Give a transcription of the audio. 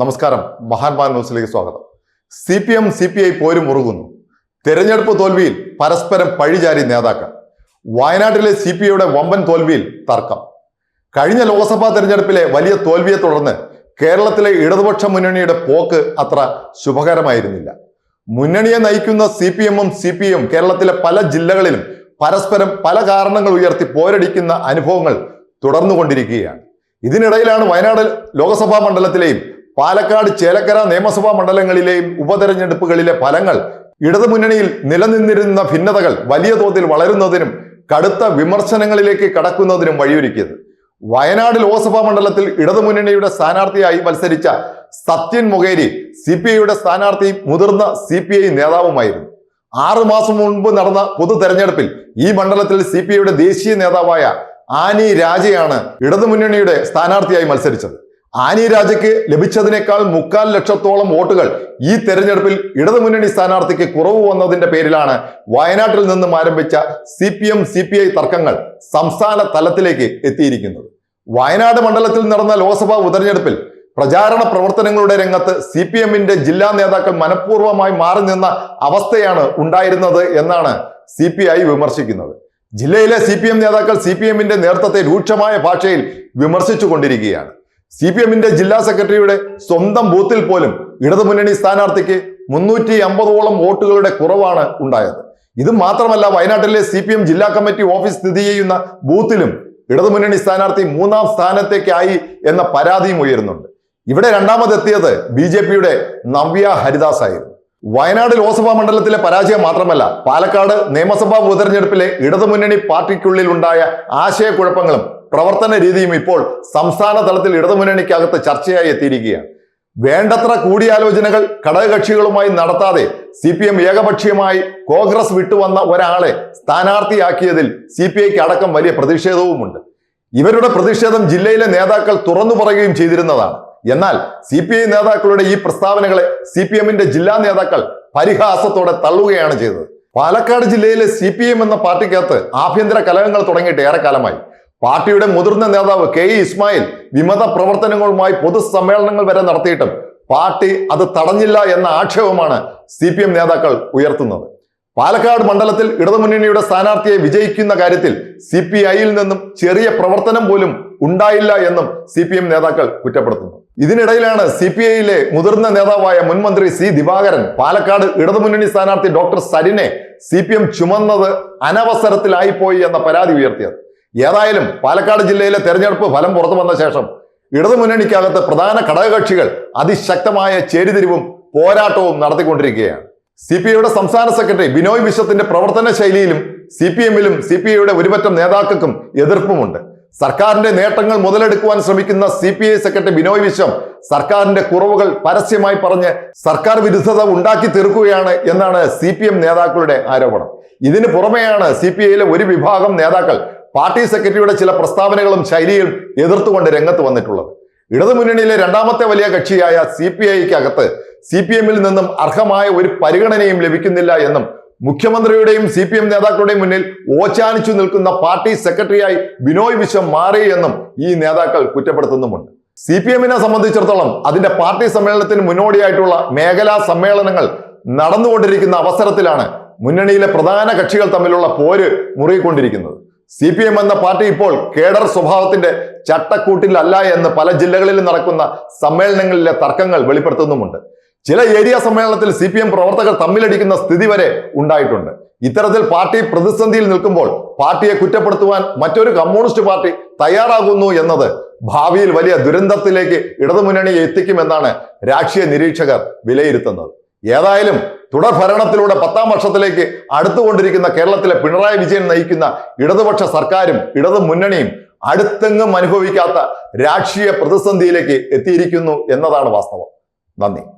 നമസ്കാരം. മഹാത്മാ ന്യൂസിലേക്ക് സ്വാഗതം. C P M C P I പോരും മുറുകുന്നു തെരഞ്ഞെടുപ്പ് തോൽവിയിൽ പരസ്പരം പഴിചാരി നേതാക്കൾ. വയനാട്ടിലെ സി പി ഐയുടെ വമ്പൻ തോൽവിയിൽ തർക്കം. കഴിഞ്ഞ ലോക്സഭാ തെരഞ്ഞെടുപ്പിലെ വലിയ തോൽവിയെ തുടർന്ന് കേരളത്തിലെ ഇടതുപക്ഷ മുന്നണിയുടെ പോക്ക് അത്ര ശുഭകരമായിരുന്നില്ല. മുന്നണിയെ നയിക്കുന്ന സി പി എമ്മും സി പി ഐയും കേരളത്തിലെ പല ജില്ലകളിലും പരസ്പരം പല കാരണങ്ങൾ ഉയർത്തി പോരടിക്കുന്ന അനുഭവങ്ങൾ തുടർന്നുകൊണ്ടിരിക്കുകയാണ്. ഇതിനിടയിലാണ് വയനാട് ലോക്സഭാ മണ്ഡലത്തിലെയും പാലക്കാട് ചേലക്കര നിയമസഭാ മണ്ഡലങ്ങളിലെയും ഉപതെരഞ്ഞെടുപ്പുകളിലെ ഫലങ്ങൾ ഇടതുമുന്നണിയിൽ നിലനിന്നിരുന്ന ഭിന്നതകൾ വലിയ തോതിൽ വളരുന്നതിനും കടുത്ത വിമർശനങ്ങളിലേക്ക് കടക്കുന്നതിനും വഴിയൊരുക്കിയത്. വയനാട് ലോക്സഭാ മണ്ഡലത്തിൽ ഇടതുമുന്നണിയുടെ സ്ഥാനാർത്ഥിയായി മത്സരിച്ച സത്യൻ മൊകേരി സി പി ഐയുടെ സ്ഥാനാർത്ഥി മുതിർന്ന സി പി ഐ നേതാവുമായിരുന്നു. ആറു മാസം മുൻപ് നടന്ന പൊതു തെരഞ്ഞെടുപ്പിൽ ഈ മണ്ഡലത്തിൽ സി പി ഐയുടെ ദേശീയ നേതാവായ ആനി രാജയാണ് ഇടതുമുന്നണിയുടെ സ്ഥാനാർത്ഥിയായി മത്സരിച്ചത്. ആനി രാജയ്ക്ക് ലഭിച്ചതിനേക്കാൾ മുക്കാൽ ലക്ഷത്തോളം വോട്ടുകൾ ഈ തെരഞ്ഞെടുപ്പിൽ ഇടതുമുന്നണി സ്ഥാനാർത്ഥിക്ക് കുറവ് വന്നതിന്റെ പേരിലാണ് വയനാട്ടിൽ നിന്നും ആരംഭിച്ച C P M C P I തർക്കങ്ങൾ സംസ്ഥാന തലത്തിലേക്ക് എത്തിയിരിക്കുന്നത്. വയനാട് മണ്ഡലത്തിൽ നടന്ന ലോക്സഭാ ഉപതെരഞ്ഞെടുപ്പിൽ പ്രചാരണ പ്രവർത്തനങ്ങളുടെ രംഗത്ത് സി പി എമ്മിന്റെ ജില്ലാ നേതാക്കൾ മനഃപൂർവമായി മാറി നിന്ന അവസ്ഥയാണ് ഉണ്ടായിരുന്നത് എന്നാണ് സി പി ഐ വിമർശിക്കുന്നത്. ജില്ലയിലെ സി പി എം നേതാക്കൾ സി പി എമ്മിന്റെ നേതൃത്വത്തെ രൂക്ഷമായ ഭാഷയിൽ വിമർശിച്ചു കൊണ്ടിരിക്കുകയാണ് സി പി എമ്മിന്റെ ജില്ലാ സെക്രട്ടറിയുടെ സ്വന്തം ബൂത്തിൽ പോലും ഇടതുമുന്നണി സ്ഥാനാർത്ഥിക്ക് മുന്നൂറ്റി അമ്പതോളം വോട്ടുകളുടെ കുറവാണ് ഉണ്ടായത്. ഇത് മാത്രമല്ല വയനാട്ടിലെ സി പി എം ജില്ലാ കമ്മിറ്റി ഓഫീസ് സ്ഥിതി ചെയ്യുന്ന ബൂത്തിലും ഇടതുമുന്നണി സ്ഥാനാർത്ഥി മൂന്നാം സ്ഥാനത്തേക്കായി എന്ന പരാതിയും ഉയരുന്നുണ്ട്. ഇവിടെ രണ്ടാമതെത്തിയത് ബി ജെ പിയുടെ നവ്യ ഹരിദാസ് ആയിരുന്നു. വയനാട് ലോക്സഭാ മണ്ഡലത്തിലെ പരാജയം മാത്രമല്ല പാലക്കാട് നിയമസഭാ ഉപതെരഞ്ഞെടുപ്പിലെ ഇടതുമുന്നണി പാർട്ടിക്കുള്ളിൽ ഉണ്ടായ ആശയക്കുഴപ്പങ്ങളും പ്രവർത്തന രീതിയും ഇപ്പോൾ സംസ്ഥാന തലത്തിൽ ഇടതുമുന്നണിക്കകത്ത് ചർച്ചയായി എത്തിയിരിക്കുകയാണ്. വേണ്ടത്ര കൂടിയാലോചനകൾ ഘടകകക്ഷികളുമായി നടത്താതെ സി പി എം ഏകപക്ഷീയമായി കോൺഗ്രസ് വിട്ടുവന്ന ഒരാളെ സ്ഥാനാർത്ഥിയാക്കിയതിൽ സി പി ഐക്ക് അടക്കം വലിയ പ്രതിഷേധവുമുണ്ട്. ഇവരുടെ പ്രതിഷേധം ജില്ലയിലെ നേതാക്കൾ തുറന്നു പറയുകയും ചെയ്തിരുന്നതാണ്. എന്നാൽ സി പി ഐ നേതാക്കളുടെ ഈ പ്രസ്താവനകളെ സി പി എമ്മിന്റെ ജില്ലാ നേതാക്കൾ പരിഹാസത്തോടെ തള്ളുകയാണ് ചെയ്തത്. പാലക്കാട് ജില്ലയിലെ സി പി എം എന്ന പാർട്ടിക്കകത്ത് ആഭ്യന്തര കലഹങ്ങൾ തുടങ്ങിയിട്ട് ഏറെക്കാലമായി. പാർട്ടിയുടെ മുതിർന്ന നേതാവ് കെ ഇ ഇസ്മായിൽ വിമത പ്രവർത്തനങ്ങളുമായി പൊതുസമ്മേളനങ്ങൾ വരെ നടത്തിയിട്ടും പാർട്ടി അത് തടഞ്ഞില്ല എന്ന ആക്ഷേപമാണ് സി പി എം നേതാക്കൾ ഉയർത്തുന്നത്. പാലക്കാട് മണ്ഡലത്തിൽ ഇടതുമുന്നണിയുടെ സ്ഥാനാർത്ഥിയെ വിജയിക്കുന്ന കാര്യത്തിൽ സി പി ഐയിൽ നിന്നും ചെറിയ പ്രവർത്തനം പോലും ഉണ്ടായില്ല എന്നും സി പി എം നേതാക്കൾ കുറ്റപ്പെടുത്തുന്നു. ഇതിനിടയിലാണ് സി പി ഐയിലെ മുതിർന്ന നേതാവായ മുൻമന്ത്രി സി ദിവാകരൻ പാലക്കാട് ഇടതുമുന്നണി സ്ഥാനാർത്ഥി ഡോക്ടർ സരിനെ സി പി എം ചുമന്നത് അനവസരത്തിലായിപ്പോയി എന്ന പരാതി ഉയർത്തിയത്. ഏതായാലും പാലക്കാട് ജില്ലയിലെ തെരഞ്ഞെടുപ്പ് ഫലം പുറത്തു വന്ന ശേഷം ഇടതുമുന്നണിക്കകത്ത് പ്രധാന ഘടകകക്ഷികൾ അതിശക്തമായ ചേരിതിരിവും പോരാട്ടവും നടത്തിക്കൊണ്ടിരിക്കുകയാണ്. സി പി ഐയുടെ സംസ്ഥാന സെക്രട്ടറി ബിനോയ് വിശ്വത്തിന്റെ പ്രവർത്തന ശൈലിയിലും സി പി എമ്മിലും സി പി ഐയുടെ ഒരുപറ്റം നേതാക്കൾക്കും എതിർപ്പുമുണ്ട്. സർക്കാരിന്റെ നേട്ടങ്ങൾ മുതലെടുക്കുവാൻ ശ്രമിക്കുന്ന C P I secretary Binoy Viswam സർക്കാരിന്റെ കുറവുകൾ പരസ്യമായി പറഞ്ഞ് സർക്കാർ വിരുദ്ധത ഉണ്ടാക്കി തീർക്കുകയാണ് എന്നാണ് സി പി എം നേതാക്കളുടെ ആരോപണം. ഇതിന് പുറമെയാണ് സി പി ഐയിലെ ഒരു വിഭാഗം നേതാക്കൾ പാർട്ടി സെക്രട്ടറിയുടെ ചില പ്രസ്താവനകളും ശൈലിയും എതിർത്തുകൊണ്ട് രംഗത്ത് വന്നിട്ടുള്ളത്. ഇടതുമുന്നണിയിലെ രണ്ടാമത്തെ വലിയ കക്ഷിയായ സി പി ഐക്കകത്ത് സി പി എമ്മിൽ നിന്നും അർഹമായ ഒരു പരിഗണനയും ലഭിക്കുന്നില്ല എന്നും മുഖ്യമന്ത്രിയുടെയും സി പി എം നേതാക്കളുടെയും മുന്നിൽ ഓച്ചാനിച്ചു നിൽക്കുന്ന പാർട്ടി സെക്രട്ടറിയായി ബിനോയ് വിശ്വം മാറി എന്നും ഈ നേതാക്കൾ കുറ്റപ്പെടുത്തുന്നുമുണ്ട്. സി പി എമ്മിനെ സംബന്ധിച്ചിടത്തോളം അതിന്റെ പാർട്ടി സമ്മേളനത്തിന് മുന്നോടിയായിട്ടുള്ള മേഖലാ സമ്മേളനങ്ങൾ നടന്നുകൊണ്ടിരിക്കുന്ന അവസരത്തിലാണ് മുന്നണിയിലെ പ്രധാന കക്ഷികൾ തമ്മിലുള്ള പോര് മുറുകിക്കൊണ്ടിരിക്കുന്നത്. സി പി എം എന്ന പാർട്ടി ഇപ്പോൾ കേഡർ സ്വഭാവത്തിന്റെ ചട്ടക്കൂട്ടിലല്ല എന്ന് പല ജില്ലകളിലും നടക്കുന്ന സമ്മേളനങ്ങളിലെ തർക്കങ്ങൾ വെളിപ്പെടുത്തുന്നുമുണ്ട്. ചില ഏരിയ സമ്മേളനത്തിൽ സി പി എം പ്രവർത്തകർ തമ്മിലടിക്കുന്ന സ്ഥിതി വരെ ഉണ്ടായിട്ടുണ്ട്. ഇത്തരത്തിൽ പാർട്ടി പ്രതിസന്ധിയിൽ നിൽക്കുമ്പോൾ പാർട്ടിയെ കുറ്റപ്പെടുത്തുവാൻ മറ്റൊരു കമ്മ്യൂണിസ്റ്റ് പാർട്ടി തയ്യാറാകുന്നു എന്നത് ഭാവിയിൽ വലിയ ദുരന്തത്തിലേക്ക് ഇടതുമുന്നണിയെ എത്തിക്കുമെന്നാണ് രാഷ്ട്രീയ നിരീക്ഷകർ വിലയിരുത്തുന്നത്. ഏതായാലും തുടർ ഭരണത്തിലൂടെ പത്താം വർഷത്തിലേക്ക് അടുത്തുകൊണ്ടിരിക്കുന്ന കേരളത്തിലെ പിണറായി വിജയൻ നയിക്കുന്ന ഇടതുപക്ഷ സർക്കാരും ഇടതു മുന്നണിയും അടുത്തെങ്ങും അനുഭവിക്കാത്ത രാഷ്ട്രീയ പ്രതിസന്ധിയിലേക്ക് എത്തിയിരിക്കുന്നു എന്നതാണ് വാസ്തവം. നന്ദി.